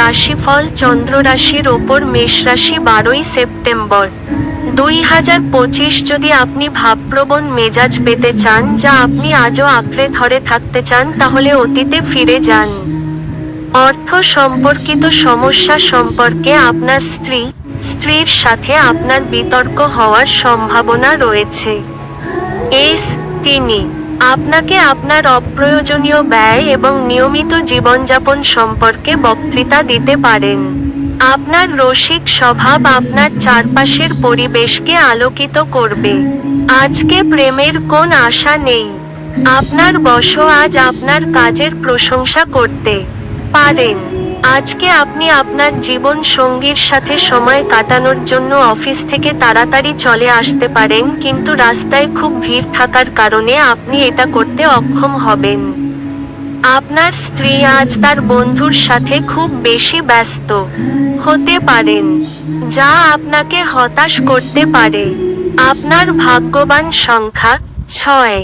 রাশিফল চন্দ্র রাশির ওপর মেষ রাশি বারোই সেপ্টেম্বর। দুই হাজার পঁচিশ যদি আপনি ভাবপ্রবণ মেজাজ পেতে চান, যা আপনি আজও আঁকড়ে ধরে থাকতে চান, তাহলে অতীতে ফিরে যান। অর্থ সম্পর্কিত সমস্যা সম্পর্কে আপনার স্ত্রী, স্ত্রীর সাথে আপনার বিতর্ক হওয়ার সম্ভাবনা রয়েছে। এস তিনি। আপনাকে আপনার অপ্রয়োজনীয় ব্যয় এবং নিয়মিত জীবনযাপন সম্পর্কে বক্তৃতা দিতে পারেন। আপনার রসিক স্বভাব আপনার চারপাশের পরিবেশকে আলোকিত করবে। আজকে প্রেমের কোন আশা নেই। আপনার বস আজ আপনার কাজের প্রশংসা করতে পারেন। আজকে আপনি আপনার জীবন সঙ্গীর সাথে সময় কাটানোর জন্য অফিস থেকে তাড়াতাড়ি চলে আসতে পারেন, কিন্তু রাস্তায় খুব ভিড় থাকার কারণে আপনি এটা করতে অক্ষম হবেন। আপনার স্ত্রী আজ তার বন্ধুর সাথে খুব বেশি ব্যস্ত হতে পারেন, যা আপনাকে হতাশ করতে পারে। আপনার ভাগ্যবান সংখ্যা ছয়।